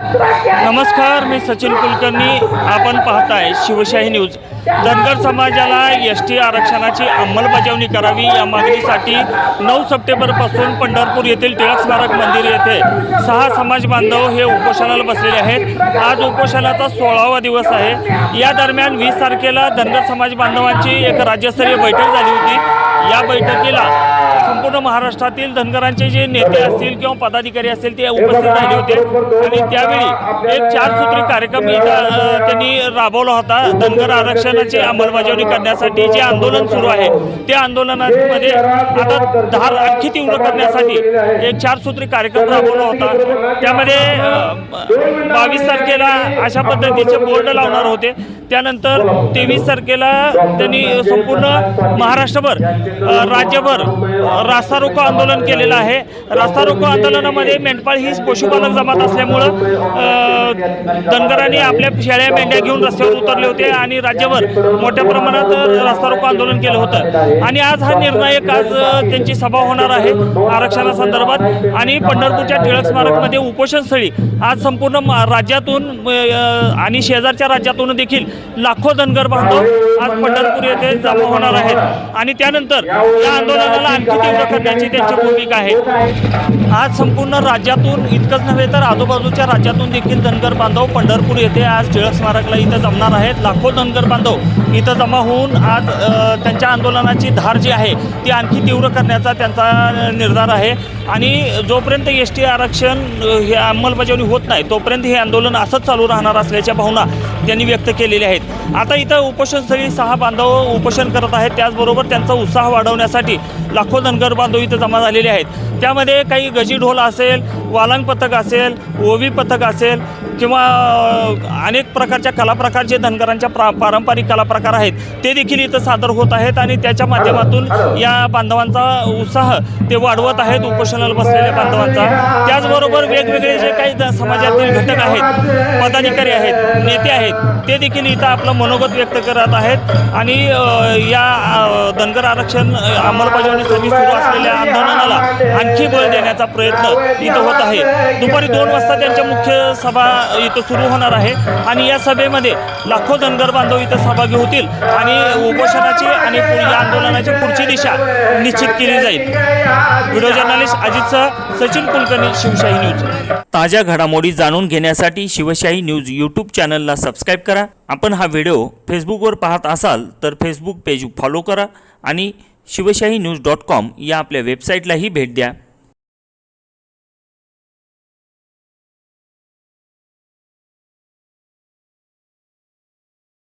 नमस्कार मी सचिन कुलकर्णी. आपण पाहताय शिवशाही न्यूज. धनगर समाजाला एस टी आरक्षणाची अंमलबजावणी करावी या मागणीसाठी नऊ सप्टेंबरपासून पंढरपूर येथील टिळक स्मारक मंदिर येथे सहा समाज बांधव हे उपोषणाला बसलेले आहेत. आज उपोषणाचा सोळावा दिवस आहे. या दरम्यान वीस तारखेला धनगर समाज बांधवांची एक राज्यस्तरीय बैठक झाली होती. या बैठकीला संपूर्ण महाराष्ट्रातील धनगरांचे जे नेते असतील किंवा पदाधिकारी असतील ते उपस्थित राहिले होते. आणि त्यावेळी एक चार सूत्री कार्यक्रम इथं त्यांनी राबवला होता. धनगर आरक्षणाची अंमलबजावणी करण्यासाठी जे आंदोलन सुरू आहे त्या आंदोलनामध्ये आता धार आणखी तीव्र करण्यासाठी एक चार सूत्री कार्यक्रम राबवला होता. त्यामध्ये बावीस तारखेला अशा पद्धतीचे बोर्ड लावणार होते. त्यानंतर तेवीस तारखेला त्यांनी संपूर्ण महाराष्ट्रभर राज्यभर अ, रास्ता रोको आंदोलन केलेलं आहे. रास्ता रोको आंदोलनामध्ये मेंढपाळ ही पशुपालक जमात असल्यामुळं धनगरांनी आपल्या शेळ्या मेंढ्या घेऊन रस्त्यावर उतरले होते आणि राज्यभर मोठ्या प्रमाणात रास्ता रोको आंदोलन केलं होतं. आणि आज हा निर्णायक आज त्यांची सभा होणार आहे आरक्षणासंदर्भात. आणि पंढरपूरच्या टिळक स्मारकमध्ये उपोषणस्थळी आज संपूर्ण मा- राज्यातून आणि शेजारच्या राज्यातून देखील लाखो धनगर बांधव आज पंढरपूर येथे जमा होणार आहेत. आणि त्यानंतर या आंदोलनाला आणखी तीव्र करण्याची त्यांची भूमिका आहे. आज संपूर्ण राज्यातून इतकंच नव्हे तर आजूबाजूच्या राज्यातून देखील धनगर बांधव पंढरपूर येथे आज टिळक स्मारकला इथं जमणार आहेत. लाखो धनगर बांधव इथं जमा होऊन आज त्यांच्या आंदोलनाची धार जी आहे ती आणखी तीव्र करण्याचा त्यांचा निर्धार आहे. आणि जोपर्यंत एस टी आरक्षण हे अंमलबजावणी होत नाही तोपर्यंत हे आंदोलन असंच चालू राहणार असल्याच्या भावना त्यांनी व्यक्त केलेल्या आहेत. आता इथं उपोषणस्थळी सहा बांधव उपोषण करत आहेत. त्याचबरोबर त्यांचा उत्साह वाढवण्यासाठी लाखो धनगर बांधव इथं जमा झालेले आहेत. त्यामध्ये काही गजी ढोल असेल वालांग पथक असेल ओवी पथक असेल किंवा अनेक प्रकारच्या कलाप्रकार जे धनगरांच्या प्रा पारंपरिक कलाप्रकार आहेत ते देखील इथं सादर होत आहेत आणि त्याच्या माध्यमातून या बांधवांचा उत्साह ते वाढवत आहेत उपोषणाला बसलेल्या बांधवांचा. त्याचबरोबर वेगवेगळे जे काही समाजातील घटक आहेत पदाधिकारी आहेत नेते आहेत ते देखील इथं आपलं मनोगत व्यक्त करत आहेत आणि या धनगर आरक्षण अंमलबजावणीसाठी सुरू असलेल्या आंदोलनाला आणखी बळ देण्याचा प्रयत्न इथं होत आहे. दुपारी दोन वाजता त्यांच्या मुख्य सभा इथं सुरू होणार आहे. आणि या सभेमध्ये लाखो धनगर बांधव इथं सहभागी होतील आणि उपोषणाची आणि या आंदोलनाची पुढची दिशा निश्चित केली जाईल. व्हिडिओ जर्नलिस्ट अजितसह सचिन कुलकर्णी शिवशाही न्यूज. ताज्या घडामोडी जाणून घेण्यासाठी शिवशाही न्यूज यूट्यूब चॅनलला सबस्क्राईब करा. आपण हा व्हिडिओ फेसबुकवर पाहत असाल तर फेसबुक पेज फॉलो करा आणि शिवशाही न्यूज डॉट कॉम या आपल्या वेबसाईटलाही भेट द्या.